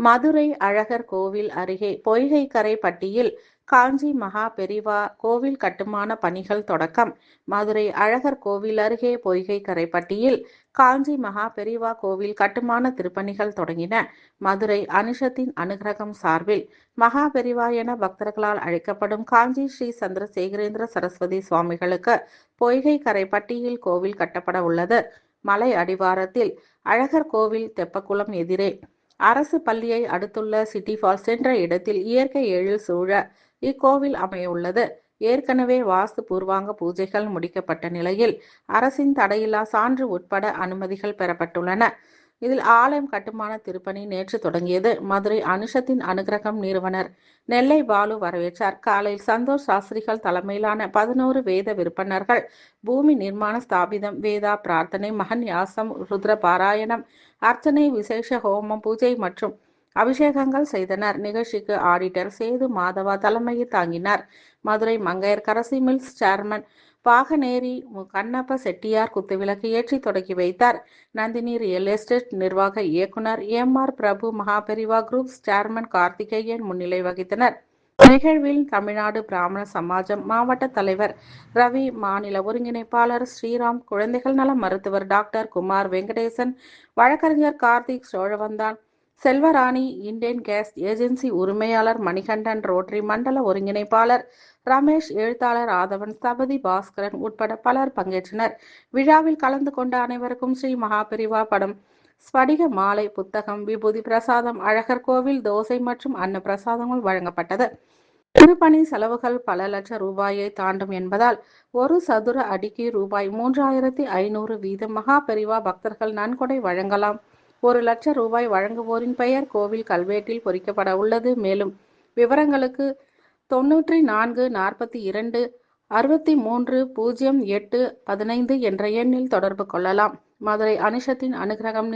மதுரை அழகர் கோவில் அருகே பொய்கைக்கரை பட்டியில் காஞ்சி மகா பெரிவா கோவில் கட்டுமான பணிகள் தொடக்கம். மதுரை அழகர் கோவில் அருகே பொய்கை கரைப்பட்டியில் காஞ்சி மகா பெரிவா கோவில் கட்டுமான திருப்பணிகள் தொடங்கின. மதுரை அனுஷத்தின் அனுகிரகம் சார்பில் மகா பெரிவா என பக்தர்களால் அழைக்கப்படும் காஞ்சி ஸ்ரீ சந்திரசேகரேந்திர சரஸ்வதி சுவாமிகளுக்கு பொய்கை கரைப்பட்டியில் கோவில் கட்டப்பட உள்ளது. மலை அடிவாரத்தில் அழகர் கோவில் தெப்பக்குளம் எதிரே அரசு பள்ளியை அடுத்துள்ள சிட்டி ஃபால்ஸ் என்ற இடத்தில் இயற்கை எழில் சூழ இக்கோவில் அமையுள்ளது ஏற்கனவே வாஸ்து பூர்வாங்க பூஜைகள் முடிக்கப்பட்ட நிலையில் அரசின் தடையில்லா சான்று உட்பட அனுமதிகள் பெறப்பட்டுள்ளன. இதில் ஆலயம் கட்டுமான திருப்பணி நேற்று தொடங்கியது. மதுரை அனுஷத்தின் அனுகிரகம் நிறுவனர் நெல்லை பாலு வரவேற்றார். காலையில் சந்தோஷ் சாஸ்திரிகள் தலைமையிலான பதினோரு வேத விற்பனர்கள் பூமி நிர்மாண ஸ்தாபிதம் வேதா பிரார்த்தனை மகன் யாசம் ருத்ர பாராயணம் அர்ச்சனை விசேஷ ஹோமம் பூஜை மற்றும் அபிஷேகங்கள் செய்தனர். நிகழ்ச்சிக்கு ஆடிட்டர் சேது மாதவா தலைமையில் தாங்கினார். Madurai Mangaiyarkarasi mills chairman Paganeri Kannappa Chettiar குத்துவிளக்கு ஏற்றி தொடங்கி வைத்தார். நந்தினி ரியல் எஸ்டேட் நிர்வாக இயக்குனர் M. R. Prabhu Mahaperiva group chairman Karthikeyan முன்னிலை வகித்தனர். நிகழ்வில் தமிழ்நாடு பிராமண சமாஜம் மாவட்ட தலைவர் ரவி மாநில ஒருங்கிணைப்பாளர் ஸ்ரீராம் குழந்தைகள் நல மருத்துவர் டாக்டர் குமார் வெங்கடேசன் வழக்கறிஞர் Karthik Cholavandan Selvarani Indian gas agency உரிமையாளர் மணிகண்டன் ரோட்டரி மண்டல ஒருங்கிணைப்பாளர் ரமேஷ் எழுத்தாளர் ஆதவன் சபதி பாஸ்கரன் உட்பட பலர் பங்கேற்றனர். விழாவில் கலந்து கொண்ட அனைவருக்கும் ஸ்ரீ மகாபெரிவா படம் ஸ்படிக மாலை புத்தகம் விபூதி பிரசாதம் அழகர் கோவில் தோசை மற்றும் அன்ன பிரசாதங்கள் வழங்கப்பட்டது. திருப்பணி செலவுகள் பல லட்சம் ரூபாயை தாண்டும் என்பதால் ஒரு சதுர அடிக்கு ரூபாய் மூன்றாயிரத்தி ஐநூறு வீதம் மகா பெரிவா பக்தர்கள் நன்கொடை வழங்கலாம். ஒரு லட்சம் ரூபாய் வழங்குவோரின் பெயர் கோவில் கல்வெட்டில் பொறிக்கப்பட உள்ளது. மேலும் விவரங்களுக்கு தொன்னூற்றி நான்கு நாற்பத்தி இரண்டு அறுபத்தி மூன்று பூஜ்ஜியம் எட்டு பதினைந்து என்ற எண்ணில் தொடர்பு கொள்ளலாம். மதுரை அனுஷத்தின் அனுகிரகம்